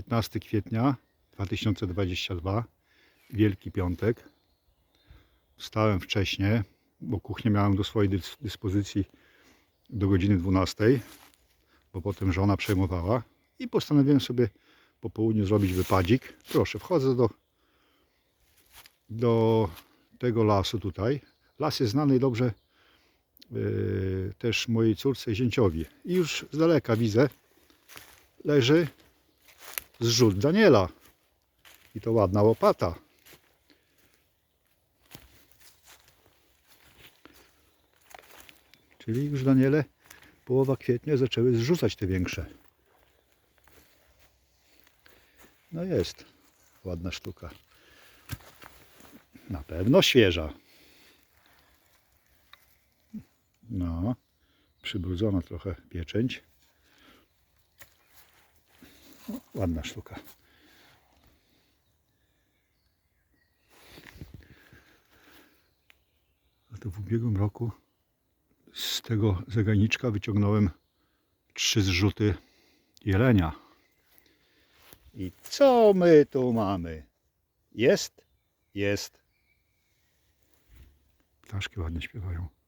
15 kwietnia 2022, Wielki Piątek. Wstałem wcześniej, bo kuchnię miałem do swojej dys- dyspozycji do godziny 12, bo potem żona przejmowała i postanowiłem sobie po południu zrobić wypadzik. Proszę, wchodzę do, do tego lasu tutaj. Las jest znany dobrze yy, też mojej córce zięciowi. I już z daleka widzę, leży zrzut Daniela. I to ładna łopata. Czyli już Daniele połowa kwietnia zaczęły zrzucać te większe. No jest ładna sztuka. Na pewno świeża. No, przybrudzona trochę pieczęć. Ładna sztuka. A to w ubiegłym roku z tego zeganiczka wyciągnąłem trzy zrzuty jelenia. I co my tu mamy? Jest? Jest. Ptaszki ładnie śpiewają.